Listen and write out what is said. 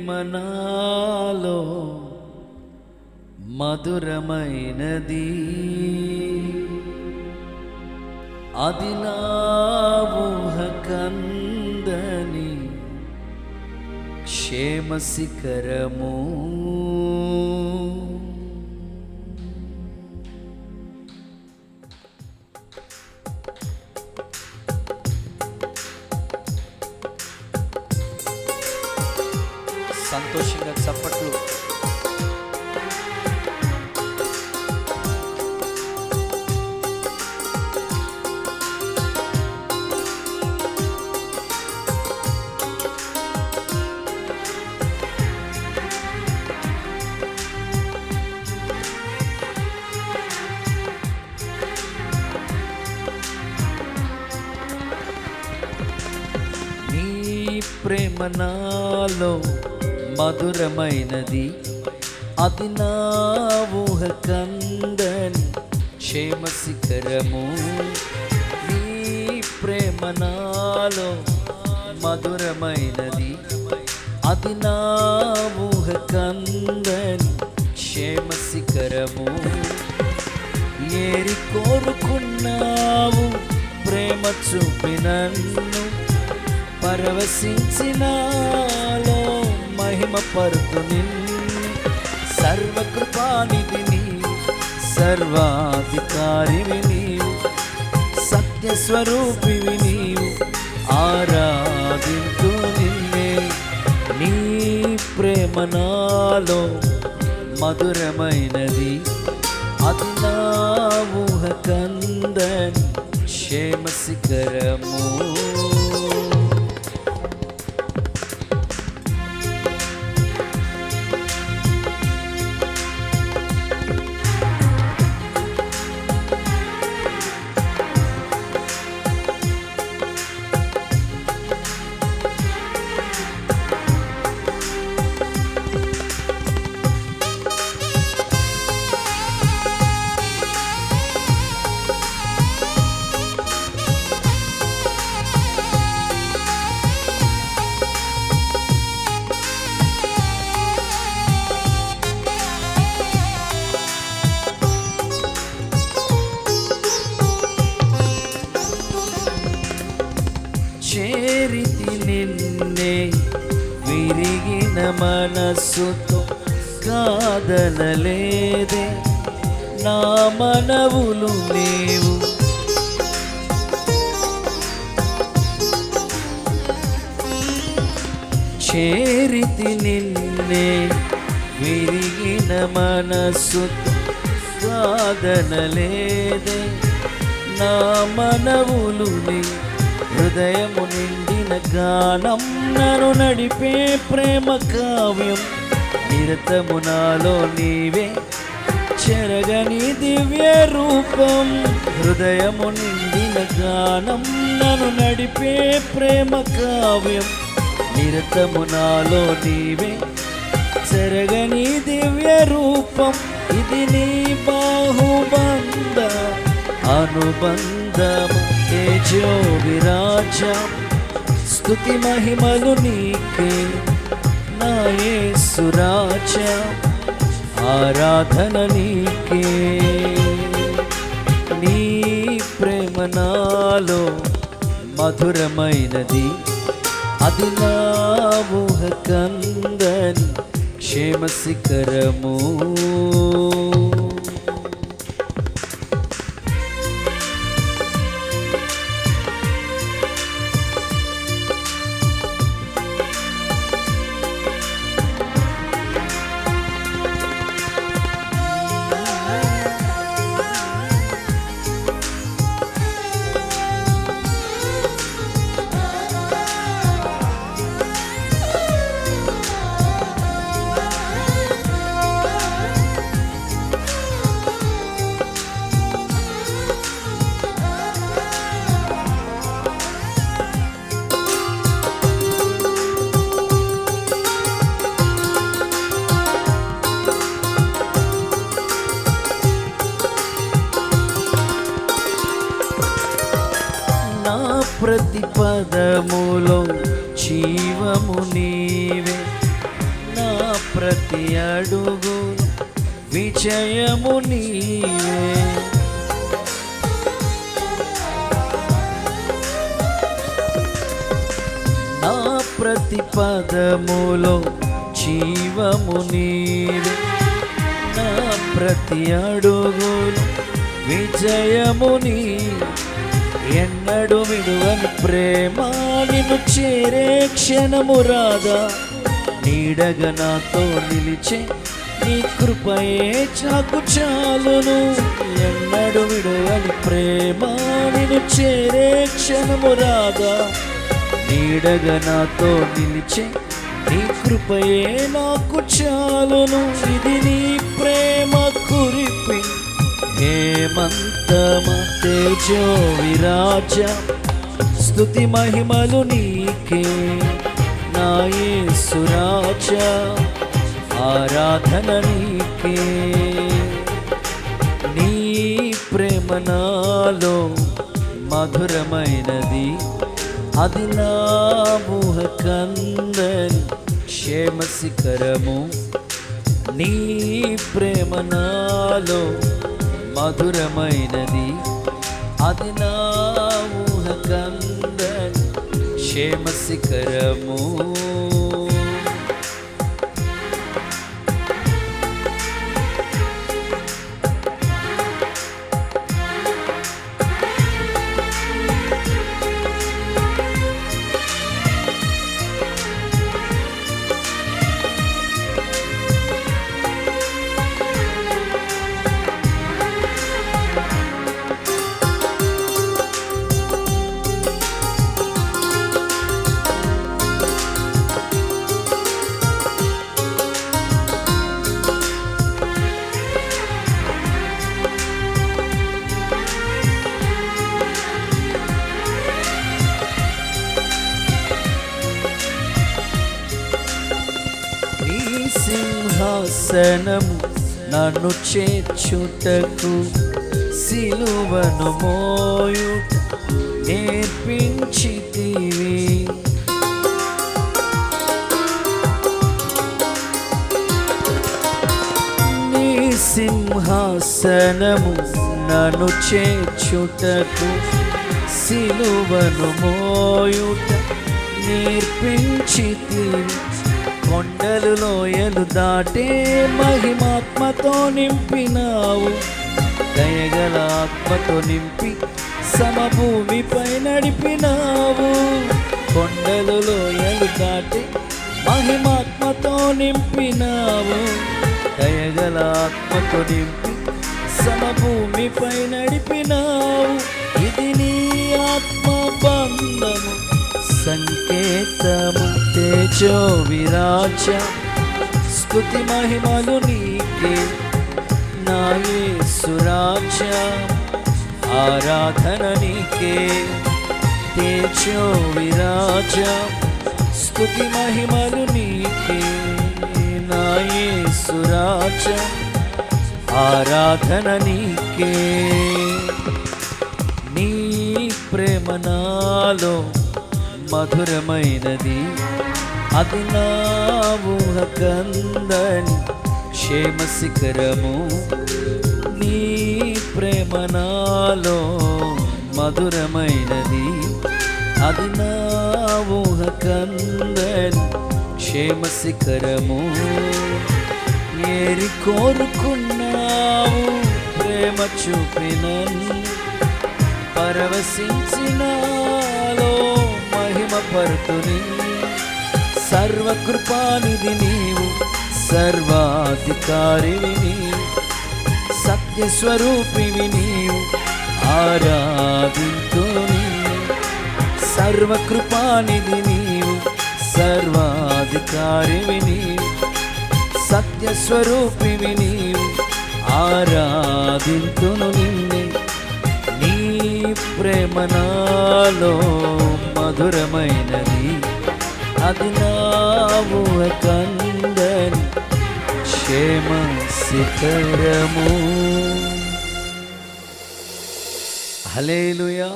ప్రేమ మధురమైనది. అది నా ఊహ కందని క్షేమ ప్రేమ నాలో మధురమైనది. అది నా ఊహ కందని క్షేమ శిఖరము. నీ ప్రేమ నాలో మధురమైనది. అది నా ఊహ కందని క్షేమ శిఖరము. ఏరి కోరుకున్నావు ప్రేమ చూపినన్ను పరవశించినాలో మహిమ పరుతుని నిన్ను. సర్వకృపానిధి నీవు సర్వాధికారివి నీవు. సత్య నీవు ఆరాధింతు నిన్నే. నీ ప్రేమ నాలో మధురమైనది అది నా ఊహ కందని క్షేమ శిఖరము విరిగిన మనస్సుతో కాదనలేదే. నా మనవులు నీవు. చేరితి నిన్నే విరిగిన మనస్సుతో సాధనలేదే నా మనవులు నీవు హృదయము నిండిన గానం నన్ను నడిపే ప్రేమ కావ్యం. నిరతము నాలో నీవే చెరగని దివ్య రూపం. హృదయము నిండిన గానం నన్ను నడిపే ప్రేమ కావ్యం. నిరతము నాలో నీవే చెరగని దివ్య రూపం. ఇది నీ బాహుబంధ అనుబంధము. తేజో విరాజం స్థుతి మహిమలు నీకే నాయే సురాజ ఆరాధన నీకే. నీ ప్రేమ నాలో మధురమైనది అది నా ఊహ కందని క్షేమ శిఖరము నా ప్రతి పదములో జీవము నీవే. నా ప్రతి అడుగు విజయము నీవే. నా ప్రతి పదములో జీవము నీవే. నా ప్రతి అడుగులో విజయము నీవే. ఎన్నడు విడువని ప్రేమ నిన్ను చేరే క్షణము రాదా? నీడగా నాతో నిలిచే నీ కృపయే చాకు చాలును. ఎన్నడు విడువని ప్రేమ నిన్ను చేరే క్షణము రాదా? నీడగా నాతో నిలిచే నీ కృపయే నాకు చాలును. ఇది నీ ప్రేమ కురిపింది హేమంతమ తేజో విరాజ స్థుతి మహిమలు నీకే నాయే సురాజ ఆరాధన నీకే. నీ ప్రేమ నాలో మధురమైనది అది నా ఊహ కందని క్షేమ శిఖరము నీ ప్రేమ నాలో మధురమైనది. అది నా ఊహ కందని. క్షేమ శిఖరము సింహాసనము నన్ను చేర్చుటకు సిలువను మోయుట నేర్పించితివి. నీ సింహాసనము నన్ను చేర్చుటకు సిలువను మోయుట నేర్పించితివి. కొండలు లోయలు దాటే మహిమాత్మతో నింపినావు. దయగల ఆత్మతో నింపి సమభూమిపై నడిపినావు. కొండలు లోయలు దాటే మహిమాత్మతో నింపినావు. దయగల ఆత్మతో నింపి సమభూమిపై నడిపినావు. ఇది నీ ఆత్మ బంధము సంకేతము. తేజో విరాజ స్థుతి మహిమలు నీకే. నాయే సురాజ ఆరాధన నీకే. తేజో విరాజ స్థుతి మహిమలు నీకే. నాయే సురాజ ఆరాధన నీకే. నీ ప్రేమ నాలో మధురమైనది. అది నా ఊహ కందని క్షేమ శిఖరము నీ ప్రేమ నాలో మధురమైనది. అది నా ఊహ కందని క్షేమ శిఖరము ఏరి కోరుకున్నావు ప్రేమ చూపినన్ను పరవశించినాలో మహిమ పరుతుని. సర్వకృపానిధి నీవు సర్వాధికారివి నీవు సత్యస్వరూపివి నీవు ఆరాధింతుని సర్వకృపానిధి నీవు సర్వాధికారివి నీవు సత్యస్వరూపివి నీవు ఆరాధింతును నిన్నే. నీ ప్రేమ నాలో మధురమైనది అది నా కందని క్షేమ శిఖరము. హలేలుయా